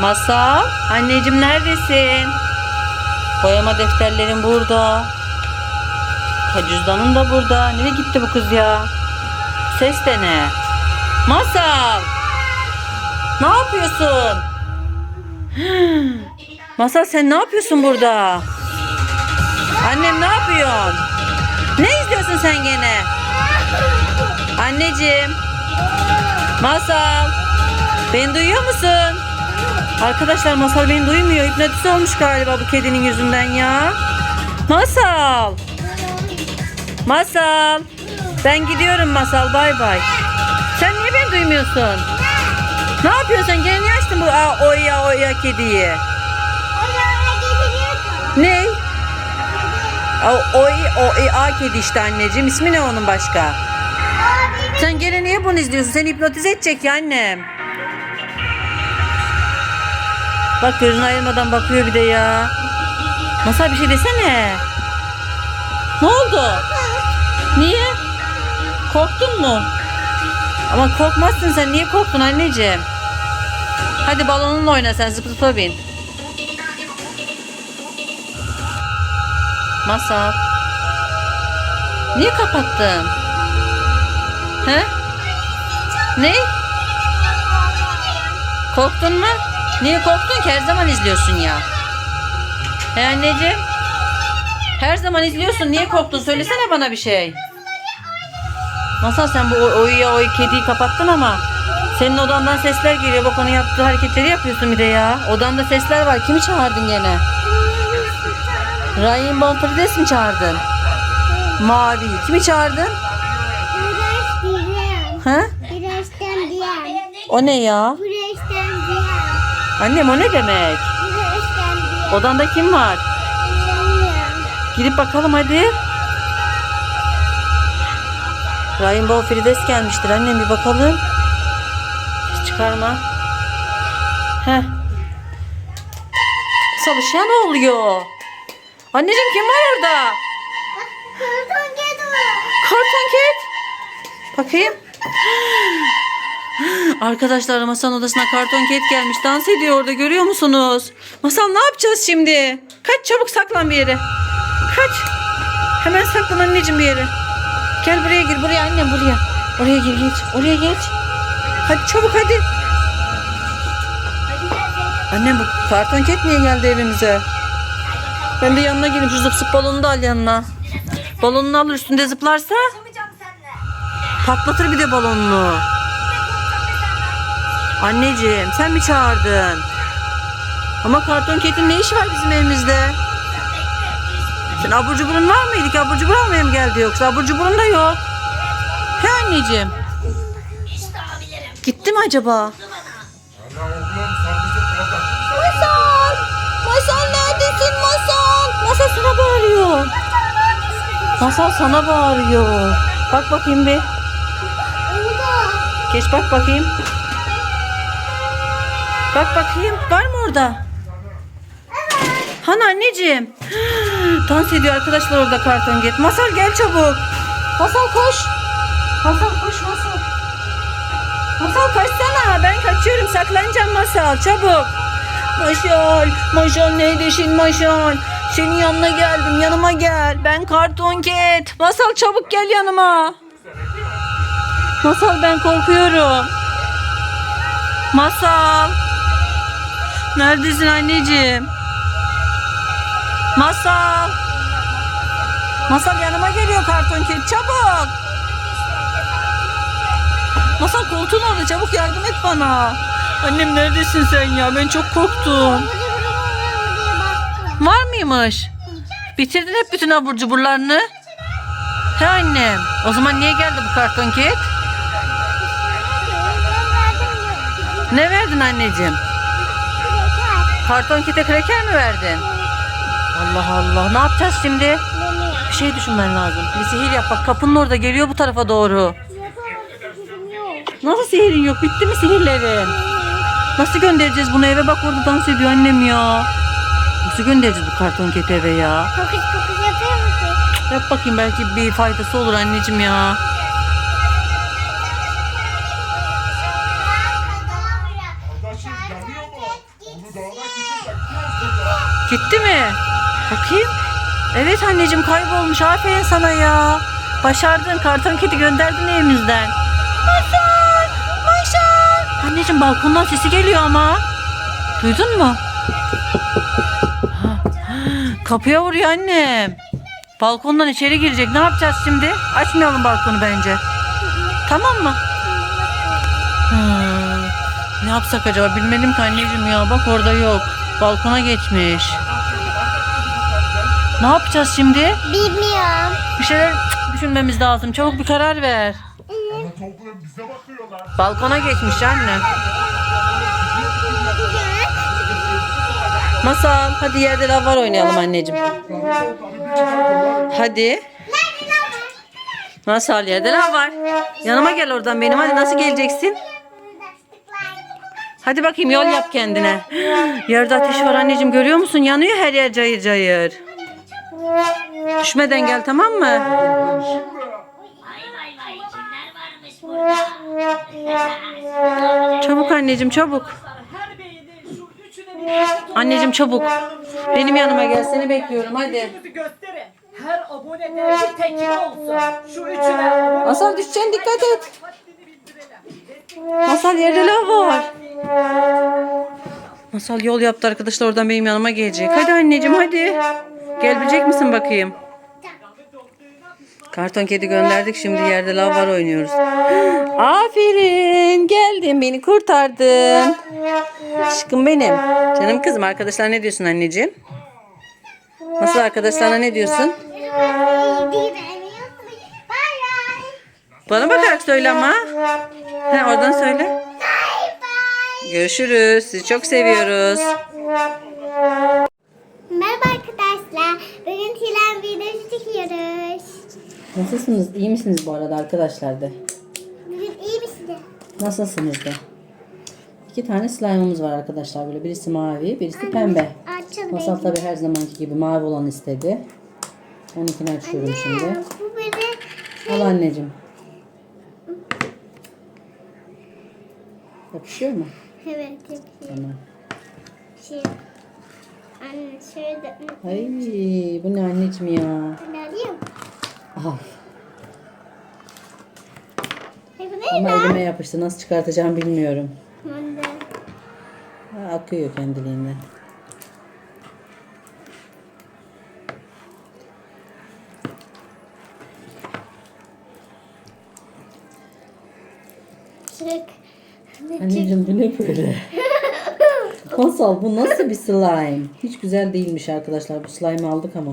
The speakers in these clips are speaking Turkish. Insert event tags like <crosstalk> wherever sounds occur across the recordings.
Masal, anneciğim neredesin? Boyama defterlerim burada. Ha, Cüzdanın da burada. Nereye gitti bu kız ya? Ses de ne? Masal! Ne yapıyorsun? Masal sen ne yapıyorsun burada? Annem ne yapıyorsun? Ne izliyorsun sen gene? Anneciğim. Masal. Beni duyuyor musun? Arkadaşlar Masal beni duymuyor. Hipnotize olmuş galiba bu kedinin yüzünden ya. Masal. Masal. Ben gidiyorum Masal. Bay bay. Sen niye beni duymuyorsun? Ne yapıyorsun? Gene niye açtın bu a, oya oya kediyi? Ne? O, oy, o, a kedi işte anneciğim. İsmi ne onun başka? Sen gene niye bunu izliyorsun? Seni hipnotize edecek ya annem. Bak gözünü ayırmadan bakıyor bir de ya. Masal bir şey desene. Ne oldu? Niye? Korktun mu? Ama korkmazsın sen. Niye korktun anneciğim? Hadi balonunla oyna sen zıp zıpla bin. Masal. Niye kapattın? He? Ne? Korktun mu? Niye korktun ki? Her zaman izliyorsun ya. He anneciğim? Her zaman izliyorsun. Niye korktun? Söylesene bana bir şey. Masal sen bu oyuya oy kediyi kapattın ama senin odandan sesler geliyor. Bak onun yaptığı hareketleri yapıyorsun bir de ya. Odanda sesler var. Kimi çağırdın gene? Ryan Bonfrides mi çağırdın? Mavi. Kimi çağırdın? Ha? O ne ya? Annem o ne demek? Odanda kim var? Gidip bakalım hadi. Rainbow Frides gelmiştir annem bir bakalım. Çıkarma. Heh. Salışa ne oluyor? Anneciğim kim var orada? Karton Cat. Bakayım. Arkadaşlar Masal'ın odasına karton ket gelmiş. Dans ediyor orada görüyor musunuz? Masal ne yapacağız şimdi? Kaç çabuk saklan bir yere. Kaç. Hemen saklan anneciğim bir yere. Gel buraya gir buraya annem buraya. Oraya gir geç. Oraya geç. Hadi çabuk hadi. Annem bu karton ket niye geldi evimize? Ben de yanına gelip şu zıp zıp balonu da al yanına. Balonunu alır üstünde zıplarsa patlatır bir de balonunu. Anneciğim sen mi çağırdın? Ama karton ketin ne işi var bizim evimizde? Sen abur cuburun var mıydı ki? Abur cubur almaya mı geldi yoksa? Abur cuburun da yok. He anneciğim. Gitti mi acaba? Masal! Masal neredesin Masal? Masal sana bağırıyor. Masal sana bağırıyor. Bak bakayım bir. Geç bak bakayım. Bak bakayım. Var mı orada? Han anneciğim. <gasps> Dans ediyor arkadaşlar orada karton get. Masal gel çabuk. Masal koş. Masal koş Masal. Masal kaçsana. Ben kaçıyorum. Saklanacağım Masal. Çabuk. Maşal. Maşal neredesin Maşal? Senin yanına geldim. Yanıma gel. Ben karton ket. Masal çabuk gel yanıma. Masal ben korkuyorum. Masal. Neredesin anneciğim? Masal. Masal yanıma geliyor karton ket çabuk. Masal koltuğun orada çabuk yardım et bana. Annem neredesin sen ya? Ben çok korktum. Var mıymış? Bitirdin hep bütün abur cuburlarını. He annem. O zaman niye geldi bu karton ket? Ne verdin anneciğim? Karton kete kreker mi verdin? Allah Allah. Ne yapacağız şimdi? Bir şey düşünmen lazım. Bir sihir yap. Bak kapının orada geliyor bu tarafa doğru. Nasıl sihirin yok? Bitti mi sihirlerin? Nasıl göndereceğiz bunu eve? Bak orada dans ediyor annem ya. Nasıl göndereceğiz bu karton keti eve ya? Kokuş kokuş yapıyor musun? Yap bakayım belki bir faydası olur anneciğim ya. Kardeşim yanıyor mu? Gitti mi? Bakayım. Evet anneciğim kaybolmuş. Aferin sana ya. Başardın. Karton kedi gönderdin evimizden. Masal! Masal! Anneciğim balkondan sesi geliyor ama. Duydun mu? Kapıya vuruyor annem. Balkondan içeri girecek. Ne yapacağız şimdi? Açmayalım balkonu bence. Tamam mı? Hmm, Ne yapsak acaba? Bilmedim ki anneciğim ya. Bak orada yok. Balkona geçmiş. Ne yapacağız şimdi? Bilmiyorum. Bir şeyler düşünmemiz lazım. Çabuk bir karar ver. Ama topluyor bize bakıyorlar. Balkona geçmiş anne. Masal hadi yerde lav var oynayalım anneciğim. Hadi. Masal yerde lav var. Yanıma gel oradan benim. Hadi nasıl geleceksin? Hadi bakayım yol yap kendine. Yerde ateş var anneciğim görüyor musun? Yanıyor her yer cayır cayır. Düşmeden gel tamam mı? Çabuk anneciğim çabuk. Anneciğim çabuk. Benim yanıma gel seni bekliyorum hadi. Her abone de bir olsun. Şu üçüne abone Masal düşeceksin dikkat et. Masal yerde lav var. Masal yol yaptı arkadaşlar oradan benim yanıma gelecek. Hadi anneciğim hadi. Gelebilecek misin bakayım? Karton kedi gönderdik şimdi yerde lav var oynuyoruz. <gasps> Aferin geldin beni kurtardın. Aşkım benim. Canım kızım arkadaşlar ne diyorsun anneciğim? Nasıl arkadaşlarına ne diyorsun? Bana bakarak söyle ama. He, oradan söyle. Görüşürüz. Sizi çok seviyoruz. Merhaba arkadaşlar. Bugün Tilen videosu çekiyoruz. Nasılsınız? İyi misiniz bu arada arkadaşlar da? Bugün iyi misin? Nasılsınız da? İki tane slime'ımız var arkadaşlar böyle. Birisi mavi, birisi pembe. Açalım. Masal tabi her zamanki gibi mavi olan istedi. Onunkini açıyorum şimdi. Bu böyle Al anneciğim. Yapışıyor mu? Evet yapayım. Tamam. Şey. Anne şöyle de Ay bu ne anneciğim ya? bunu alayım. Al. Ay bu ne Ama lan? elime yapıştı. Nasıl çıkartacağım bilmiyorum. Ben de. Ha, akıyor kendiliğinden. Anneciğim bu ne böyle? <laughs> Masal bu nasıl bir slime? Hiç güzel değilmiş arkadaşlar. Bu slime aldık ama.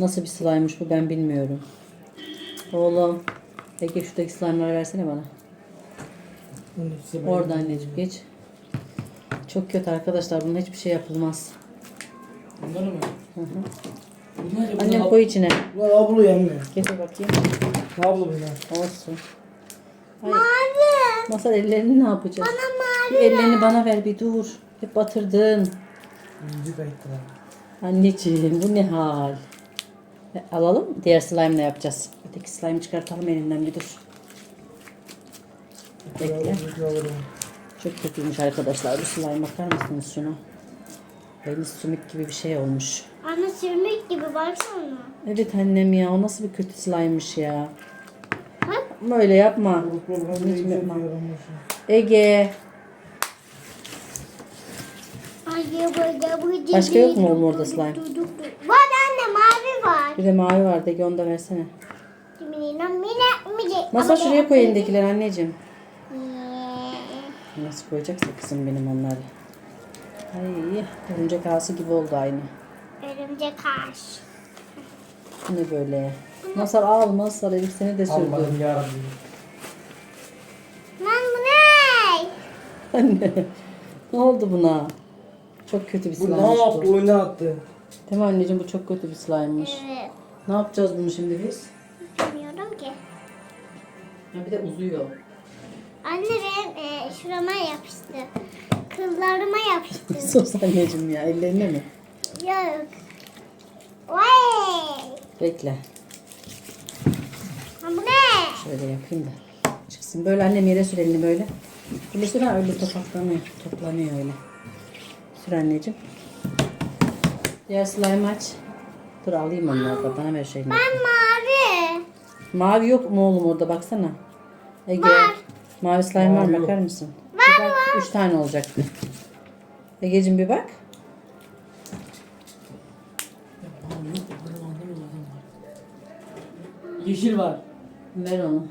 Nasıl bir slime'mış bu ben bilmiyorum. Oğlum. Ege şuradaki slime'ları versene bana. Orada anneciğim geç. Çok kötü arkadaşlar. Bunun hiçbir şey yapılmaz. Bunları mı? Bunlar ya, Annem bunlar- koy içine. Bunlar ablo yani. Getir bakayım. Ablo bunlar. Olsun. Ay, Mavi. Masal ellerini ne yapacağız? Bana mavi. ellerini bana ver bir dur. Hep batırdın. İnci kayıttılar. Anneciğim bu ne hal? E, Alalım diğer slime ne yapacağız? Öteki slime çıkartalım elinden bir dur. Bekle. Çok kötüymüş arkadaşlar bu slime bakar mısınız şuna? Beni sümük gibi bir şey olmuş. Anne sürmek gibi baksana. Evet annem ya o nasıl bir kötü slime'mış ya. Bak. Ama öyle yapma. Yapma. Ege. Başka yok mu oğlum orada slime? Var anne mavi var. Bir de mavi var Ege onu da versene. Masa şuraya koy elindekiler anneciğim. Ee, Nasıl koyacaksa kızım benim onları. Ay örümcek ağası gibi oldu aynı. Örümcek ağaç. Ne böyle? Masal al masal Elif seni de sürdü. Allah'ım yarabbim. Lan bu ne? Anne ne oldu buna? Çok kötü bir Bu slime'mış ne bu. yaptı? Oyuna attı. Değil mi anneciğim bu çok kötü bir slime'mış. Evet. Ne yapacağız bunu şimdi biz? Bilmiyorum ki. Ha bir de uzuyor. Anne benim e, şurama yapıştı. Kıllarıma yapıştı. <laughs> Sus anneciğim ya ellerine mi? Yok. Vay. Bekle. Bu ne? Şöyle yapayım da. Çıksın. Böyle annem yere sür elini böyle. Böyle sür ha öyle topaklanıyor. Toplanıyor öyle. Sür anneciğim. Diğer slime aç. Dur alayım onları da bana ver şeyini. Ben mavi. Mavi yok mu oğlum orada baksana. Ege. Mavi slime var mı bakar mısın? bir bak, Üç tane olacaktı. Ege'cim bir bak. Yeşil var. Ver onu.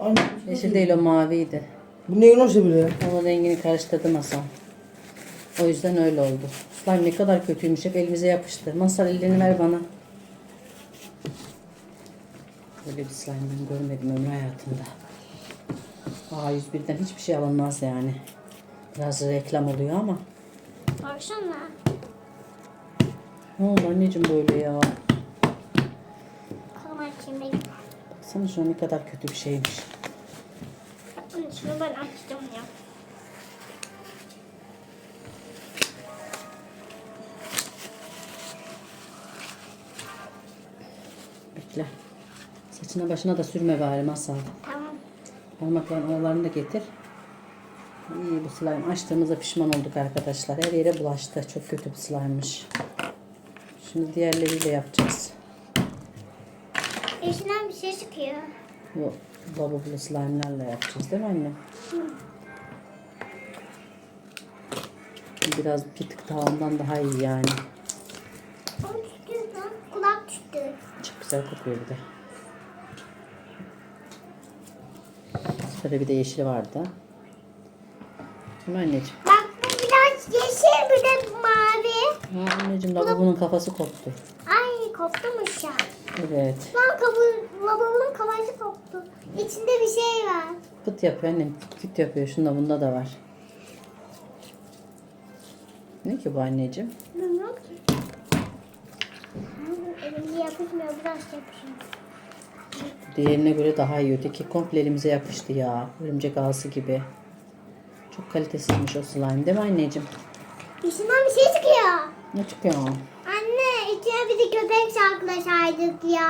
Anne. Yeşil değil o maviydi. Bu neyin hoşu bile? Onun rengini karıştırdı masal. O yüzden öyle oldu. Slime ne kadar kötüymüş. Hep elimize yapıştı. Masal ellerini ver bana. Böyle bir slime ben görmedim ömrü hayatımda. A101'den hiçbir şey alınmaz yani. Biraz reklam oluyor ama. Baksana. Ne oldu anneciğim böyle ya? Kalma şimdi. Baksana şu an ne kadar kötü bir şeymiş. Şunu ben açtım ya. Bekle. Saçına başına da sürme bari masal. Tamam. Parmakların aralarını da getir. İyi bu slime açtığımızda pişman olduk arkadaşlar. Her yere bulaştı. Çok kötü bir slime'mış. Şimdi diğerleriyle yapacağız. İçinden bir şey çıkıyor. Bu lavabolu slime'larla yapacağız değil mi anne? Biraz bir tık daha ondan daha iyi yani. Düştü lan. Kulak düştü. Çok güzel kokuyor bir de. Şöyle bir de yeşili vardı. Değil mi anneciğim? Bak bu biraz yeşil bir de mavi. Ha, anneciğim lavabonun kafası koptu. Ay koptumuş ya. Evet. Lan kabuğu, lavabonun kafası koptu. İçinde bir şey var. Pıt yapıyor annem. Pıt yapıyor. Şunda bunda da var. Ne ki bu anneciğim? Bilmiyorum ki. Elimde yapışmıyor biraz yapışıyor. Diğerine göre daha iyi. Öteki komple elimize yapıştı ya. Örümcek ağası gibi. Çok kalitesizmiş o slime değil mi anneciğim? İçinden bir şey çıkıyor. Ne çıkıyor? Anne içine bir de köpek saklasaydık ya.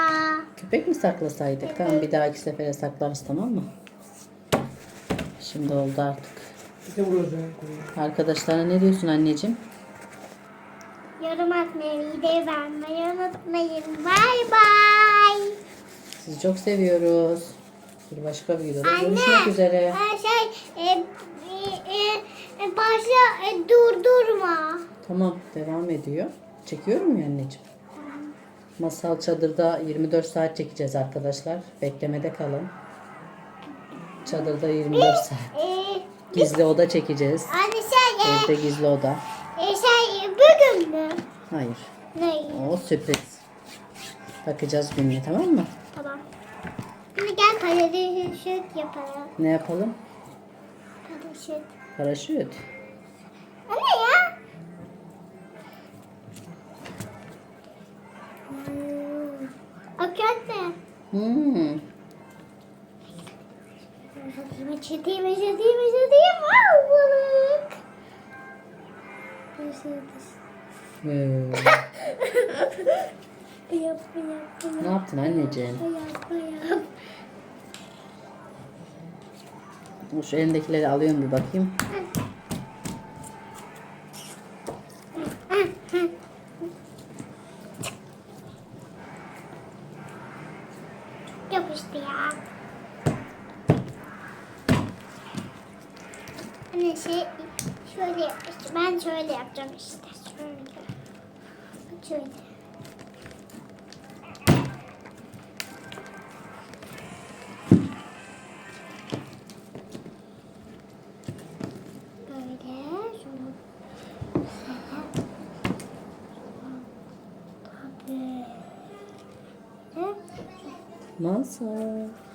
Köpek mi saklasaydık? Tamam bir dahaki sefere saklarız tamam mı? Şimdi oldu artık. Bir de burada. Arkadaşlarına ne diyorsun anneciğim? Yorum atmayı, videoyu beğenmeyi unutmayın. Bay bay. Sizi çok seviyoruz. Bir başka videoda Anne. görüşmek üzere. Her şey e, e, e, başla e, durdurma. Tamam devam ediyor. Çekiyorum ya anneciğim. Masal çadırda 24 saat çekeceğiz arkadaşlar. Beklemede kalın. Çadırda 24 saat. Gizli oda çekeceğiz. anne şey, e, Evde gizli oda. e, şey bugün mü? Hayır. Ne? O sürpriz. Bakacağız gününe tamam mı? Tamam. Şimdi gel paraşüt yapalım. Ne yapalım? Paraşüt. Paraşüt. Çatayım, çatayım, çatayım. Wow, balık. Ee, <laughs> Yap, yap, ne yaptın anneciğim? yap, yap. Şu elindekileri alıyorum bir bakayım. Yapıştı Böyle. Masal.